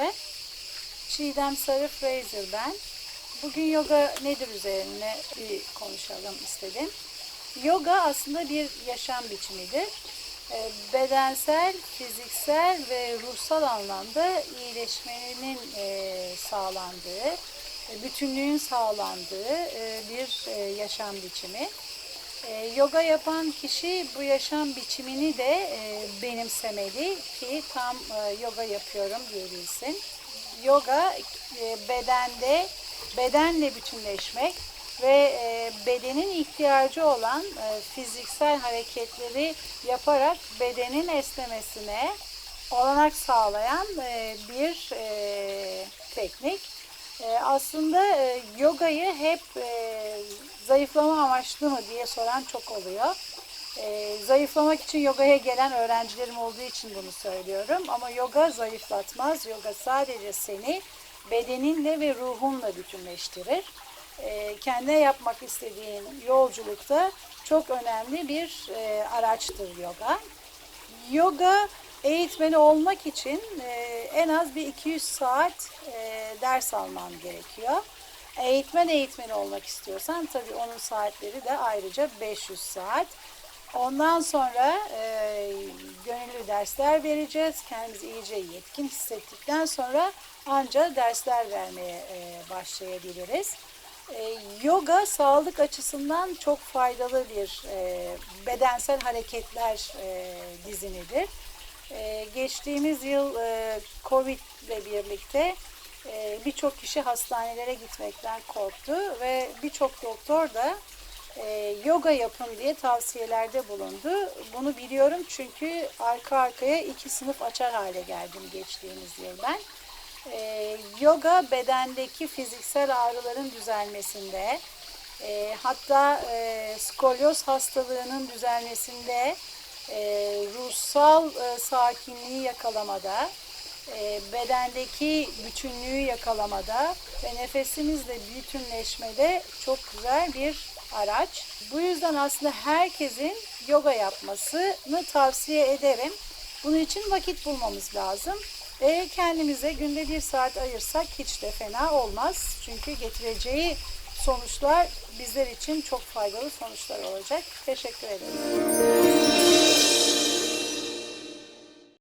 herkese. Çiğdem Sarı Fraser ben. Bugün yoga nedir üzerine bir konuşalım istedim. Yoga aslında bir yaşam biçimidir. Ee, Bedensel, fiziksel ve ruhsal anlamda iyileşmenin e, sağlandığı, e, bütünlüğün sağlandığı e, bir yaşam biçimi. E, yoga yapan kişi bu yaşam biçimini de e, benimsemeli ki tam e, yoga yapıyorum diyebilsin. Yoga e, bedende bedenle bütünleşmek ve e, bedenin ihtiyacı olan e, fiziksel hareketleri yaparak bedenin esnemesine olanak sağlayan e, bir e, teknik. E, aslında e, yogayı hep e, zayıflama amaçlı mı diye soran çok oluyor. E, zayıflamak için yogaya gelen öğrencilerim olduğu için bunu söylüyorum. Ama yoga zayıflatmaz. Yoga sadece seni bedeninle ve ruhunla bütünleştirir. Kendine yapmak istediğin yolculukta çok önemli bir araçtır yoga. Yoga eğitmeni olmak için e, en az bir 200 saat e, ders alman gerekiyor. Eğitmen eğitmeni olmak istiyorsan tabii onun saatleri de ayrıca 500 saat. Ondan sonra e, gönüllü dersler vereceğiz. Kendimizi iyice yetkin hissettikten sonra anca dersler vermeye e, başlayabiliriz. E, yoga sağlık açısından çok faydalı bir e, bedensel hareketler e, dizinidir. E, geçtiğimiz yıl e, Covid ile birlikte e, birçok kişi hastanelere gitmekten korktu ve birçok doktor da e, yoga yapın diye tavsiyelerde bulundu. Bunu biliyorum çünkü arka arkaya iki sınıf açar hale geldim geçtiğimiz yıl ben. E, yoga bedendeki fiziksel ağrıların düzelmesinde, e, hatta e, skolyoz hastalığının düzelmesinde, e, ruhsal e, sakinliği yakalamada, e, bedendeki bütünlüğü yakalamada ve nefesimizle bütünleşmede çok güzel bir araç. Bu yüzden aslında herkesin yoga yapmasını tavsiye ederim. Bunun için vakit bulmamız lazım. Ve kendimize günde bir saat ayırsak hiç de fena olmaz. Çünkü getireceği sonuçlar bizler için çok faydalı sonuçlar olacak. Teşekkür ederim.